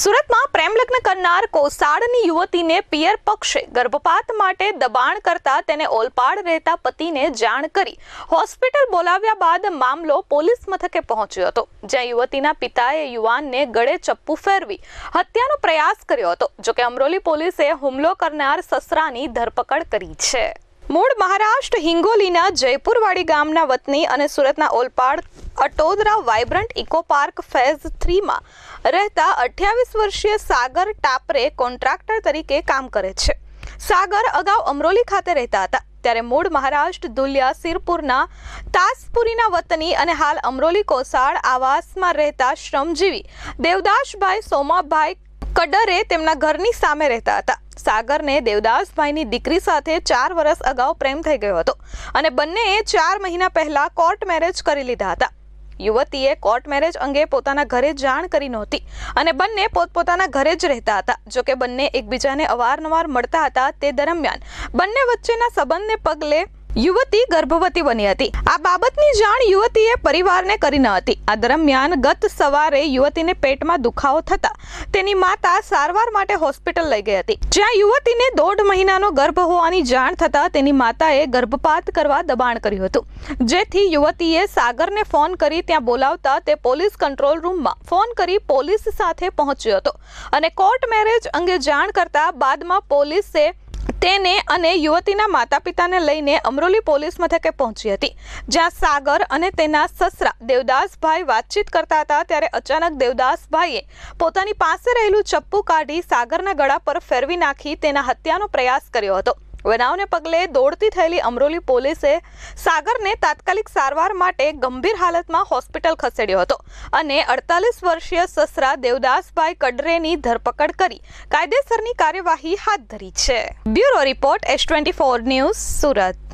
સુરતમાં પ્રેમ લગ્ન કરનાર કોસાડની યુવતીને પિયર પક્ષે ગર્ભપાત માટે દબાણ કરતા તેને ઓલપાડ રહેતા પતિને જાણ કરી. હોસ્પિટલ બોલાવ્યા બાદ મામલો પોલીસ મથકે પહોંચ્યો હતો, જ્યાં યુવતીના પિતાએ યુવાનને ગળે ચપ્પુ ફેરવી હત્યાનો પ્રયાસ કર્યો હતો, જોકે અમરોલી પોલીસે હુમલો કરનાર સસરાની ધરપકડ કરી છે. મૂળ મહારાષ્ટ્ર હિંગોલીના જયપુરવાડી ગામના વતની અને સુરતના Olpad Atodara vibrant eco park phase થ્રીમાં રહેતા અઠ્યાવીસ વર્ષીય સાગર ટાપરે કોન્ટ્રાક્ટર તરીકે કામ કરે છે. સાગર અગાઉ અમરોલી ખાતે રહેતા હતા. ત્યારે મૂળ મહારાષ્ટ્ર ધુલિયા સિરપુરના તાસપુરીના વતની અને હાલ અમરોલી કોસાળ આવાસમાં રહેતા શ્રમજીવી દેવદાસભાઈ સોમાભાઈ કડરે તેમના ઘરની સામે રહેતા હતા. સાગરને દેવદાસભાઈની દીકરી સાથે ચાર વર્ષ અગાઉ પ્રેમ થઈ ગયો હતો અને બંનેએ ચાર મહિના પહેલા કોર્ટ મેરેજ કરી લીધા હતા. યુવતીએ કોર્ટ મેરેજ અંગે પોતાના ઘરે જાણ કરી નહોતી અને બંને પોતપોતાના ઘરે જ રહેતા હતા. જોકે બંને એકબીજાને અવારનવાર મળતા હતા તે દરમિયાન બંને વચ્ચેના સંબંધને પગલે યુવતી ગર્ભવતી બની હતી. આ બાબતની જાણ યુવતીએ પરિવારને કરી ન હતી. આ દરમિયાન ગત સવારે યુવતીને પેટમાં દુખાવો થતા તેની માતા સારવાર માટે હોસ્પિટલ લઈ ગઈ હતી. જ્યાં યુવતીને દોઢ મહિનાનો ગર્ભ હોવાની જાણ થતા તેની માતાએ ગર્ભપાત કરવા દબાણ કર્યું હતું. જેથી યુવતીએ સાગરને ફોન કરી ત્યાં બોલાવતા તે પોલીસ કંટ્રોલ રૂમમાં ફોન કરી પોલીસ સાથે પહોંચ્યો હતો અને કોર્ટ મેરેજ અંગે જાણ કરતા બાદમાં પોલીસે તેને અને યુવતીના માતા પિતાને લઈને અમરોલી પોલીસ મથકે પહોંચી હતી. જ્યાં સાગર અને તેના સસરા દેવદાસભાઈ વાતચીત કરતા હતા ત્યારે અચાનક દેવદાસભાઈએ પોતાની પાસે રહેલું ચપ્પુ કાઢી સાગરના ગળા પર ફેરવી નાખી તેના હત્યાનો પ્રયાસ કર્યો હતો. બનાવને પગલે દોડતી થયેલી અમરોલી પોલીસે સાગરને તાત્કાલિક સારવાર માટે ગંભીર હાલતમાં હોસ્પિટલ ખસેડ્યો હતો અને અડતાલીસ વર્ષીય સસરા દેવદાસભાઈ કડરેની ધરપકડ કરી કાયદેસરની કાર્યવાહી હાથ ધરી છે. Bureau report S twenty four news Surat.